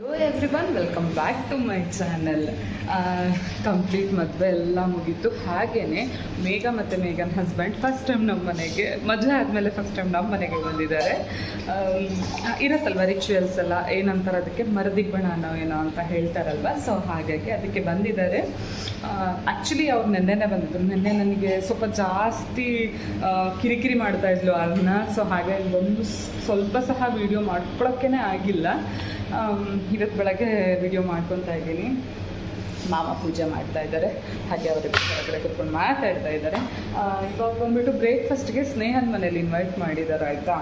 Hello everyone welcome back to my channel complete ಮದುವೆ ಎಲ್ಲ ಮುಗೀತು. ಹಾಗೆಯೇ ಮೇಘ ಮತ್ತು ಮೇಘನ್ ಹಸ್ಬೆಂಡ್ ಫಸ್ಟ್ ಟೈಮ್ ನಮ್ಮ ಮನೆಗೆ, ಮದುವೆ ಆದಮೇಲೆ ಫಸ್ಟ್ ಟೈಮ್ ನಮ್ಮ ಮನೆಗೆ ಬಂದಿದ್ದಾರೆ. ಇರತ್ತಲ್ವ ರಿಚುವಲ್ಸ್ ಎಲ್ಲ? ಏನಂತಾರೆ ಅದಕ್ಕೆ ಮರದಿಬ್ಬಣ ಅನ್ನೋ ಏನೋ ಅಂತ ಹೇಳ್ತಾರಲ್ವ? ಸೊ ಹಾಗಾಗಿ ಅದಕ್ಕೆ ಬಂದಿದ್ದಾರೆ. ಆ್ಯಕ್ಚುಲಿ ಅವ್ರು ನೆನ್ನೆನೇ ಬಂದಿದ್ರು. ನಿನ್ನೆ ನನಗೆ ಸ್ವಲ್ಪ ಜಾಸ್ತಿ ಕಿರಿಕಿರಿ ಮಾಡ್ತಾಯಿದ್ಲು ಅವ್ರನ್ನ ಸೊ ಹಾಗಾಗಿ ಒಂದು ಸ್ವಲ್ಪ ಸಹ ವೀಡಿಯೋ ಮಾಡ್ಕೊಳಕ್ಕೇ ಆಗಿಲ್ಲ. ಇವತ್ತು ಬೆಳಗ್ಗೆ ವಿಡಿಯೋ ಮಾಡ್ಕೊತಾ ಇದ್ದೀನಿ. ಮಾಮ ಪೂಜೆ ಮಾಡ್ತಾ ಇದ್ದಾರೆ. ಹಾಗೆ ಅವರಿಗೆ ಹೊರಗಡೆ ಕುತ್ಕೊಂಡು ಮಾತಾಡ್ತಾ ಇದ್ದಾರೆ. ಇವಾಗ ಬಂದ್ಬಿಟ್ಟು ಬ್ರೇಕ್ಫಾಸ್ಟ್ಗೆ ಸ್ನೇಹನ್ ಮನೇಲಿ ಇನ್ವೈಟ್ ಮಾಡಿದ್ದಾರೆ ಆಯಿತಾ?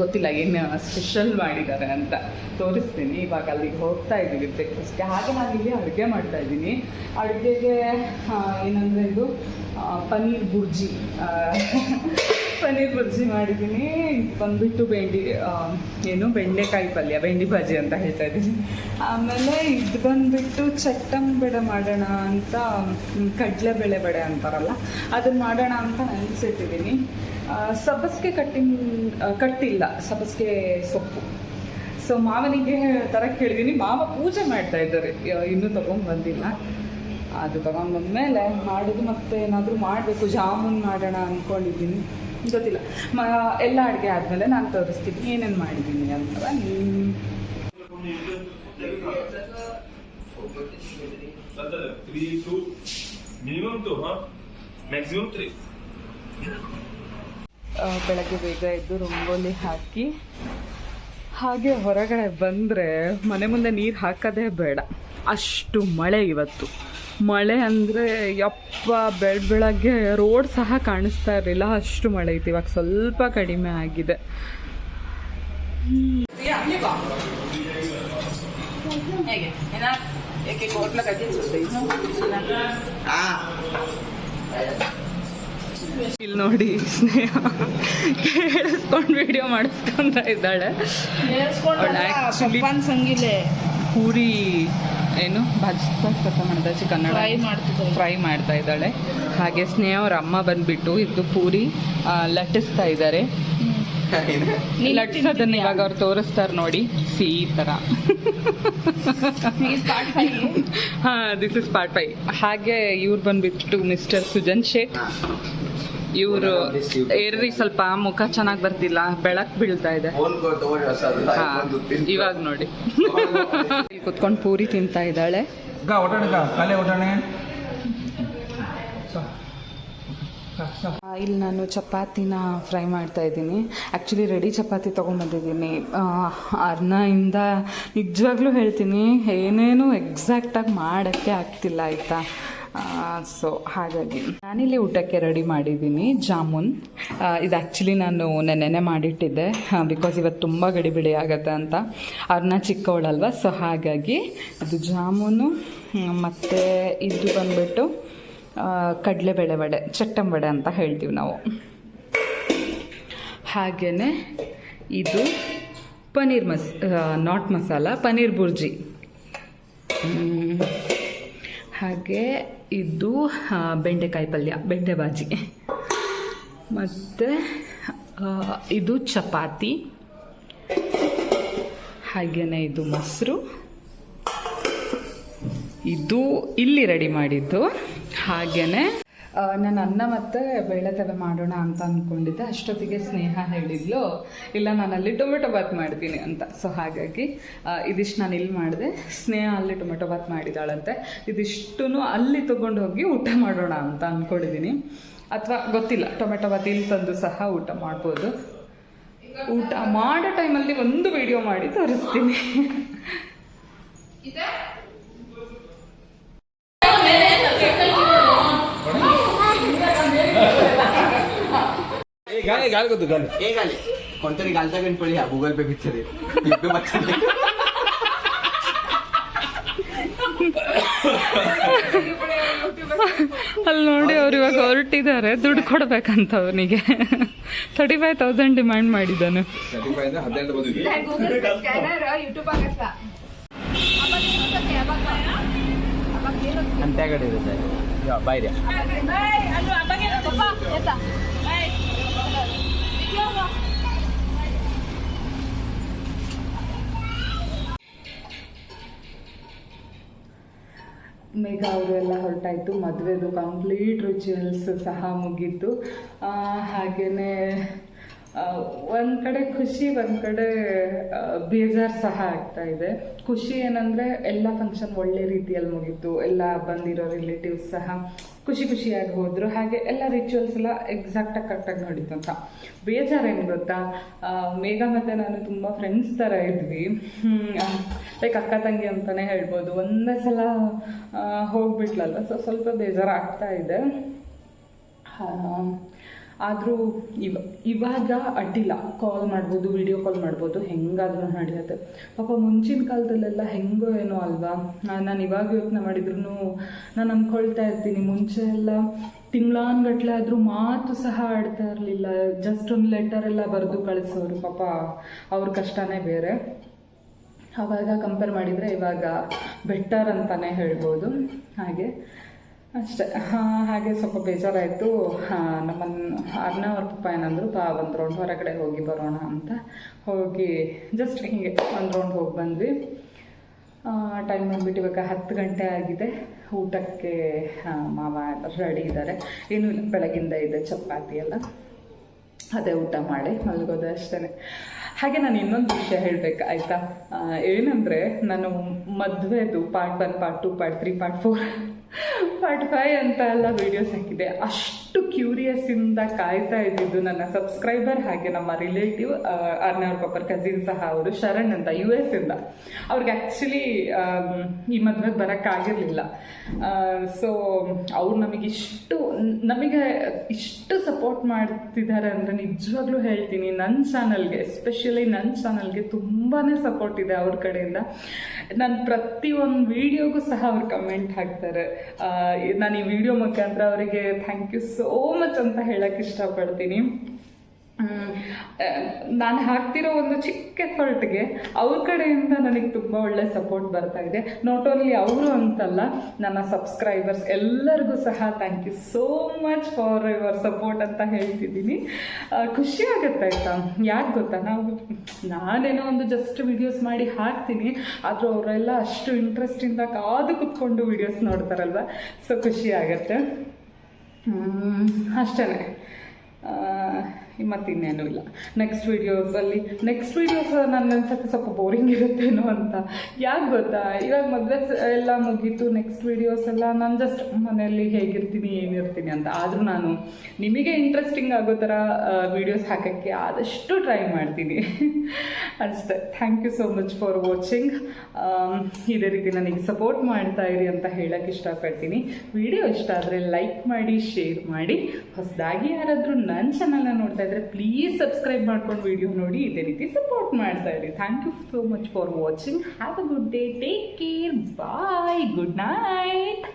ಗೊತ್ತಿಲ್ಲ, ಏನು ಸ್ಪೆಷಲ್ ಮಾಡಿದ್ದಾರೆ ಅಂತ. ತೋರಿಸ್ತೀನಿ. ಇವಾಗ ಅಲ್ಲಿಗೆ ಹೋಗ್ತಾ ಇದ್ದೀವಿ ಬ್ರೇಕ್ಫಾಸ್ಟ್ಗೆ ಹಾಗೆ ನಾನು ಇಲ್ಲಿ ಅಡುಗೆ ಮಾಡ್ತಾ ಇದ್ದೀನಿ. ಅಡುಗೆಗೆ ಏನಂದರೆ ಇದು ಪನ್ನೀರ್ ಬುರ್ಜಿ. ಪನ್ನೀರ್ ಬಜ್ಜಿ ಮಾಡಿದ್ದೀನಿ. ಬಂದ್ಬಿಟ್ಟು ಬೆಂಡಿ ಏನು ಬೆಂಡೆಕಾಯಿ ಪಲ್ಯ, ಬೆಂಡಿ ಬಜ್ಜಿ ಅಂತ ಹೇಳ್ತಾ ಇದ್ದೀನಿ. ಆಮೇಲೆ ಇದು ಬಂದ್ಬಿಟ್ಟು ಚಟ್ಟಂ ಬೆಳೆ ಮಾಡೋಣ ಅಂತ ಕಡ್ಲೆ ಕಡಲೆಬೇಳೆ ಬಡೆ ಅಂತಾರಲ್ಲ ಅದನ್ನು ಮಾಡೋಣ ಅಂತ ನೆನೆಸಿಟ್ಟಿದ್ದೀನಿ. ಸಬ್ಬಸಿಗೆ ಕಟ್ಟಿಂಗ್ ಕಟ್ಟಿಲ್ಲ, ಸಬ್ಬಸಿಗೆ ಸೊಪ್ಪು. ಸೊ ಮಾವನಿಗೆ ತರಕ್ಕೆ ಕೇಳಿದ್ದೀನಿ ಮಾವ ಪೂಜೆ ಮಾಡ್ತಾ ಇದ್ದಾರೆ. ಇನ್ನೂ ತೊಗೊಂಡು ಬಂದಿಲ್ಲ. ಅದು ತೊಗೊಂಡ್ಬಂದ್ಮೇಲೆ ಮಾಡೋದು ಮತ್ತೆ ಏನಾದರೂ ಮಾಡಬೇಕು. ಜಾಮೂನ್ ಮಾಡೋಣ ಅಂದ್ಕೊಂಡಿದ್ದೀನಿ ಗೊತ್ತಿಲ್ಲ. ಮ, ಎಲ್ಲ ಅಡುಗೆ ಆದಮೇಲೆ ನಾನು ತೋರಿಸ್ತೀನಿ. ಏನೇನು ಮಾಡಿದ್ದೀನಿ ಅಂತ. ಬೆಳಗ್ಗೆ ಬೇಗ ಎದ್ದು ರಂಗೋಲಿ ಹಾಕಿ, ಹಾಗೆ ಹೊರಗಡೆ ಬಂದರೆ ಮನೆ ಮುಂದೆ ನೀರು ಹಾಕೋದೇ ಬೇಡ. ಅಷ್ಟು ಮಳೆ ಇವತ್ತು. ಮಳೆ ಅಂದರೆ ಯಪ್ಪ ಬೆಳ ಬೆಳಗ್ಗೆ ರೋಡ್ ಸಹ ಕಾಣಿಸ್ತಾ ಇರಲಿಲ್ಲ. ಅಷ್ಟು ಮಳೆ ಇತ್ತು. ಇವಾಗ ಸ್ವಲ್ಪ ಕಡಿಮೆ ಆಗಿದೆ. ಇಲ್ಲಿ ನೋಡಿ ಸ್ನೇಹ. ಕೇಳಿಸ್ಕೊಂಡು ವಿಡಿಯೋ ಮಾಡಿಸ್ಕೊಂತ ಇದ್ದಾಳೆ. ಸಂಗಿಲೆ ಪೂರಿ ಏನು ಭಾಜಿ ಮಾಡ್ತಾ ಕನ್ನಡ. ಫ್ರೈ ಮಾಡ್ತಾ ಇದ್ದಾಳೆ. ಹಾಗೆ ಸ್ನೇಹ ಅವ್ರ ಅಮ್ಮ ಬಂದ್ಬಿಟ್ಟು ಇದು ಪೂರಿ ಲಟ್ಟಿಸ್ತಾ ಇದ್ದಾರೆ. ಲಟ್ಟಿಸೋದನ್ನ ಇವಾಗ ಅವ್ರು ತೋರಿಸ್ತಾರೆ ನೋಡಿ ಸಿ ಈ ಥರ ಹಾ ದಿಸ್ ಇಸ್ ಪಾರ್ಟ್ ಫೈ ಹಾಗೆ ಇವ್ರು ಬಂದ್ಬಿಟ್ಟು ಮಿಸ್ಟರ್ ಸುಜನ್ ಶೇಖ್ ಇವರು ಏರ್ರಿ ಸ್ವಲ್ಪ ಮುಖ ಚೆನ್ನಾಗಿ ಬರ್ತಿಲ್ಲ ಬೆಳಕ್ ಬೀಳ್ತಾ ಇದೆ. ಇವಾಗ ನೋಡಿ. ಕುತ್ಕೊಂಡು ಪೂರಿ ತಿಂತಾ ಇದ್ದಾಳೆ. ಇಲ್ಲಿ ನಾನು ಚಪಾತಿನ ಫ್ರೈ ಮಾಡ್ತಾ ಇದ್ದೀನಿ. ಆ್ಯಕ್ಚುಲಿ ರೆಡಿ ಚಪಾತಿ ತೊಗೊಂಬಂದಿದ್ದೀನಿ. ಅರ್ನಯಿಂದ ನಿಜವಾಗ್ಲೂ ಹೇಳ್ತೀನಿ ಏನೇನು ಎಕ್ಸಾಕ್ಟಾಗಿ ಮಾಡೋಕ್ಕೆ ಆಗ್ತಿಲ್ಲ ಆಯಿತಾ? ಸೊ ಹಾಗಾಗಿ ನಾನಿಲ್ಲಿ ಊಟಕ್ಕೆ ರೆಡಿ ಮಾಡಿದ್ದೀನಿ ಜಾಮೂನ್. ಇದು ಆ್ಯಕ್ಚುಲಿ ನಾನು ನೆನೆ ಮಾಡಿಟ್ಟಿದ್ದೆ ಬಿಕಾಸ್ ಇವತ್ತು ತುಂಬ ಗಡಿಬಿಡಿ ಆಗುತ್ತೆ ಅಂತ. ಅವ್ರನ್ನ ಚಿಕ್ಕವಳಲ್ವ ಸೊ ಹಾಗಾಗಿ ಇದು ಜಾಮೂನು, ಮತ್ತು ಇದು ಬಂದ್ಬಿಟ್ಟು ಕಡಲೆಬೇಳೆ ವಡೆ, ಚಟ್ಟಂ ವಡೆ ಅಂತ ಹೇಳ್ತೀವಿ ನಾವು. ಹಾಗೆಯೇ ಇದು ಪನ್ನೀರ್ ಮಸ್ ನಾಟ್ ಮಸಾಲ ಪನ್ನೀರ್ ಬುರ್ಜಿ. ಹಾಗೆ ಇದು ಬೆಂಡೆಕಾಯಿ ಪಲ್ಯ ಬೆಂಡೆ ಬಾಜಿ ಮತ್ತು ಇದು ಚಪಾತಿ. ಹಾಗೆಯೇ ಇದು ಮೊಸರು. ಇದು ಇಲ್ಲಿ ರೆಡಿ ಮಾಡಿದ್ದು. ಹಾಗೆಯೇ ನಾನು ಅನ್ನ ಮತ್ತೆ ಬೇಳೆ ತವೆ ಮಾಡೋಣ ಅಂತ ಅಂದ್ಕೊಂಡಿದ್ದೆ ಅಷ್ಟೊತ್ತಿಗೆ ಸ್ನೇಹ ಹೇಳಿದ್ಲು, ಇಲ್ಲ, ನಾನು ಅಲ್ಲಿ ಟೊಮೆಟೊ ಬಾತ್ ಮಾಡ್ತೀನಿ ಅಂತ. ಸೊ ಹಾಗಾಗಿ ಇದಿಷ್ಟು ನಾನು ಇಲ್ಲಿ ಮಾಡಿದೆ. ಸ್ನೇಹ ಅಲ್ಲಿ ಟೊಮೆಟೊ ಬಾತ್ ಮಾಡಿದಾಳಂತೆ. ಇದಿಷ್ಟು ಅಲ್ಲಿ ತೊಗೊಂಡು ಹೋಗಿ ಊಟ ಮಾಡೋಣ ಅಂತ ಅಂದ್ಕೊಂಡಿದ್ದೀನಿ ಅಥವಾ, ಗೊತ್ತಿಲ್ಲ, ಟೊಮೆಟೊ ಬಾತ್ ಇಲ್ಲಿ ತಂದು ಸಹ ಊಟ ಮಾಡ್ಬೋದು. ಊಟ ಮಾಡೋ ಟೈಮಲ್ಲಿ ಒಂದು ವಿಡಿಯೋ ಮಾಡಿ ತೋರಿಸ್ತೀನಿ. गाली गाली को गाली हे गाले कोणतरी घालता गणपती हा गुगल पे पिक्चर आहे युट्यूब ಅಲ್ಲಿ ನೋಡಿ ಅವ್ರು ಇವಾಗ ಹೊರಟಿದ್ದಾರೆ ದುಡ್ಡು ಕೊಡ್ಬೇಕಂತ ಅವನಿಗೆ ತರ್ಟಿ ಫೈವ್ ತೌಸಂಡ್ ಡಿಮ್ಯಾಂಡ್ ಮಾಡಿದ್ದಾನೆ ಹದಿನೆಂಟು ಬಂದಿದ್ವಿ ಅಂತ್ಯಾಗಡೆ ಇರುತ್ತೆ ಬಾಯ್ರೆ ಮೇಘ ಅವರು ಎಲ್ಲ ಹೊರಟಾಯಿತು ಮದುವೆದು ಕಂಪ್ಲೀಟ್ ರಿಚುವಲ್ಸ್ ಸಹ ಮುಗೀತು. ಹಾಗೆಯೇ ಒಂದು ಕಡೆ ಖುಷಿ, ಒಂದು ಕಡೆ ಬೇಜಾರು ಸಹ ಆಗ್ತಾ ಇದೆ. ಖುಷಿ ಏನಂದರೆ ಎಲ್ಲ ಫಂಕ್ಷನ್ ಒಳ್ಳೆ ರೀತಿಯಲ್ಲಿ ಮುಗೀತು. ಎಲ್ಲ ಬಂದಿರೋ ರಿಲೇಟಿವ್ಸ್ ಸಹ ಖುಷಿ ಖುಷಿಯಾಗಿ ಹೋದರು. ಹಾಗೆ ಎಲ್ಲ ರಿಚುವಲ್ಸ್ ಎಲ್ಲ ಎಕ್ಸಾಕ್ಟಾಗಿ ಕರೆಕ್ಟಾಗಿ ನೋಡಿತು ಅಂತ. ಬೇಜಾರೇನು ಗೊತ್ತಾ? ಮೇಘ ಮತ್ತು ನಾನು ತುಂಬ ಫ್ರೆಂಡ್ಸ್ ಥರ ಇದ್ವಿ. ಲೈಕ್ ಅಕ್ಕ ತಂಗಿ ಅಂತಲೇ ಹೇಳ್ಬೋದು. ಒಂದೇ ಸಲ ಹೋಗ್ಬಿಟ್ಲಲ್ಲ ಸೊ ಸ್ವಲ್ಪ ಬೇಜಾರಾಗ್ತಾ ಇದೆ. ಆದರೂ ಇವ, ಇವಾಗ ಅಡ್ಡಿಲ್ಲ. ಕಾಲ್ ಮಾಡ್ಬೋದು ವಿಡಿಯೋ ಕಾಲ್ ಮಾಡ್ಬೋದು, ಹೆಂಗಾದ್ರೂ ನಡೆಯುತ್ತೆ ಪಾಪ ಮುಂಚಿನ ಕಾಲದಲ್ಲೆಲ್ಲ ಹೆಂಗೋ ಏನೋ ಅಲ್ವಾ? ನಾನು ಇವಾಗ ಯೋಚನೆ ಮಾಡಿದ್ರು ನಾನು ಅಂದ್ಕೊಳ್ತಾ ಇರ್ತೀನಿ. ಮುಂಚೆ ಎಲ್ಲ ತಿಂಗಳಾನ್ಗಟ್ಲೆ ಆದರೂ ಮಾತು ಸಹ ಆಡ್ತಾ ಇರಲಿಲ್ಲ. ಜಸ್ಟ್ ಒಂದು ಎಲ್ಲ ಬರೆದು ಕಳಿಸೋರು. ಪಾಪ ಅವ್ರ ಕಷ್ಟನೇ ಬೇರೆ. ಆವಾಗ ಕಂಪೇರ್ ಮಾಡಿದರೆ ಇವಾಗ ಬೆಟರ್ ಅಂತಲೇ ಹೇಳ್ಬೋದು. ಹಾಗೆ. ಅಷ್ಟೇ. ಹಾಗೆ ಸ್ವಲ್ಪ ಬೇಜಾರಾಯಿತು. ನಮ್ಮನ್ನು ಅರ್ನ ಅವ್ರ ಪಪ್ಪ ಏನಂದ್ರು, ಬಾ, ಒಂದು ರೌಂಡ್ ಹೊರಗಡೆ ಹೋಗಿ ಬರೋಣ ಅಂತ ಹೋಗಿ ಜಸ್ಟ್ ಹಿಂಗೆ ಒಂದು ರೌಂಡ್ ಹೋಗಿ ಬಂದ್ವಿ. ಟೈಮ್ ಬಂದ್ಬಿಟ್ಟು ಇವಾಗ ಹತ್ತು ಗಂಟೆ ಆಗಿದೆ. ಊಟಕ್ಕೆ ಮಾವ ರೆಡಿ ಇದ್ದಾರೆ ಏನು ಇಲ್ಲ, ಬೆಳಗಿಂದ ಇದೆ ಚಪಾತಿ ಎಲ್ಲ. ಅದೇ ಊಟ ಮಾಡಿ ಮಲಗೋದು ಅಷ್ಟೇ ಹಾಗೆ ನಾನು ಇನ್ನೊಂದು ವಿಷಯ ಹೇಳಬೇಕು, ಆಯಿತಾ? ಏನಂದರೆ, ನಾನು ಮದುವೆದು part one part two part three part four part five ಅಂತ ಎಲ್ಲ ವೀಡಿಯೋಸ್ ಹಾಕಿದೆ ಅಷ್ಟು ಕ್ಯೂರಿಯಸ್ಸಿಂದ ಕಾಯ್ತಾ ಇದ್ದಿದ್ದು ನನ್ನ ಸಬ್ಸ್ಕ್ರೈಬರ್ ಹಾಗೆ ನಮ್ಮ ರಿಲೇಟಿವ್ ಅರ್ನವ್ರ ಪಾಪರ್ ಕಸಿನ್ ಸಹ ಅವರು, ಶರಣ್ ಅಂತ ಯು ಎಸ್ ಇಂದ. ಅವ್ರಿಗೆ ಆ್ಯಕ್ಚುಲಿ ಈ ಮದುವೆಗೆ ಬರೋಕ್ಕಾಗಿರಲಿಲ್ಲ ಸೊ ಅವ್ರು ನಮಗೆ ಇಷ್ಟು ನಮಗೆ ಇಷ್ಟು ಸಪೋರ್ಟ್ ಮಾಡ್ತಿದ್ದಾರೆ ಅಂದರೆ ನಿಜವಾಗ್ಲೂ ಹೇಳ್ತೀನಿ ನನ್ನ ಚಾನಲ್ಗೆ ಎಸ್ಪೆಷಲಿ ನನ್ನ ಚಾನಲ್ಗೆ ತುಂಬಾ ಸಪೋರ್ಟ್ ಇದೆ ಅವ್ರ ಕಡೆಯಿಂದ. ನಾನು ಪ್ರತಿಯೊಂದು ವಿಡಿಯೋಗೂ ಸಹ ಅವ್ರು ಕಮೆಂಟ್ ಹಾಕ್ತಾರೆ. ನಾನು ಈ ವಿಡಿಯೋ ಮುಖಾಂತರ ಅವರಿಗೆ ಥ್ಯಾಂಕ್ ಯು ಸೋ ಮಚ್ ಅಂತ ಹೇಳಕ್ಕೆ ಇಷ್ಟಪಡ್ತೀನಿ. ನಾನು ಹಾಕ್ತಿರೋ ಒಂದು ಚಿಕ್ಕ ಎಫರ್ಟ್ಗೆ ಅವ್ರ ಕಡೆಯಿಂದ ನನಗೆ ತುಂಬ ಒಳ್ಳೆ ಸಪೋರ್ಟ್ ಬರ್ತಾ ಇದೆ. ನಾಟ್ ಓನ್ಲಿ ಅವರು ಅಂತಲ್ಲ, ನನ್ನ ಸಬ್ಸ್ಕ್ರೈಬರ್ಸ್ ಎಲ್ಲರಿಗೂ ಸಹ thank you so much for your support ಅಂತ ಹೇಳ್ತಿದ್ದೀನಿ. ಖುಷಿ ಆಗುತ್ತೆ ಆಯಿತಾ? ಯಾಕೆ ಗೊತ್ತಾ? ನಾವು ನಾನೇನೋ ಒಂದು ಜಸ್ಟ್ ವಿಡಿಯೋಸ್ ಮಾಡಿ ಹಾಕ್ತೀನಿ, ಆದರೂ ಅವರೆಲ್ಲ ಅಷ್ಟು ಇಂಟ್ರೆಸ್ಟಿಂದ ಕಾದು ಕುತ್ಕೊಂಡು ವಿಡಿಯೋಸ್ ನೋಡ್ತಾರಲ್ವ? ಸೊ ಖುಷಿ ಆಗುತ್ತೆ. ಅಷ್ಟೇ ಮತ್ತಿನ್ನೇನೂ ಇಲ್ಲ. ನೆಕ್ಸ್ಟ್ ವೀಡಿಯೋಸಲ್ಲಿ ನೆಕ್ಸ್ಟ್ ವೀಡಿಯೋಸ್ ನನ್ನ ಅನ್ಸಕ್ಕೆ ಸ್ವಲ್ಪ ಬೋರಿಂಗ್ ಇರುತ್ತೇನೋ ಅಂತ. ಯಾಕೆ ಗೊತ್ತಾ? ಇವಾಗ ಮದುವೆ ಎಲ್ಲ ಮುಗೀತು ನೆಕ್ಸ್ಟ್ ವೀಡಿಯೋಸ್ ಎಲ್ಲ ನಾನು ಜಸ್ಟ್ ಮನೆಯಲ್ಲಿ ಹೇಗಿರ್ತೀನಿ, ಏನಿರ್ತೀನಿ ಅಂತ. ಆದರೂ ನಾನು ನಿಮಗೆ ಇಂಟ್ರೆಸ್ಟಿಂಗ್ ಆಗೋ ಥರ ವೀಡಿಯೋಸ್ ಹಾಕೋಕ್ಕೆ ಆದಷ್ಟು ಟ್ರೈ ಮಾಡ್ತೀನಿ. ಅಷ್ಟೇ. Thank you so much for watching ಇದೇ ರೀತಿ ನನಗೆ ಸಪೋರ್ಟ್ ಮಾಡ್ತಾ ಇರಿ ಅಂತ ಹೇಳಕ್ಕೆ ಇಷ್ಟಪಡ್ತೀನಿ. ವಿಡಿಯೋ ಇಷ್ಟ ಆದರೆ ಲೈಕ್ ಮಾಡಿ ಶೇರ್ ಮಾಡಿ. ಹೊಸದಾಗಿ ಯಾರಾದರೂ ನನ್ನ ಚಾನಲ್ನ ನೋಡ್ತಾ ಇದ್ರೆ ಪ್ಲೀಸ್ ಸಬ್ಸ್ಕ್ರೈಬ್ ಮಾಡ್ಕೊಂಡು ವಿಡಿಯೋ ನೋಡಿ ಇದೇ ರೀತಿ ಸಪೋರ್ಟ್ ಮಾಡ್ತಾ ಇರಿ. Thank you so much for watching have a good day take care bye good night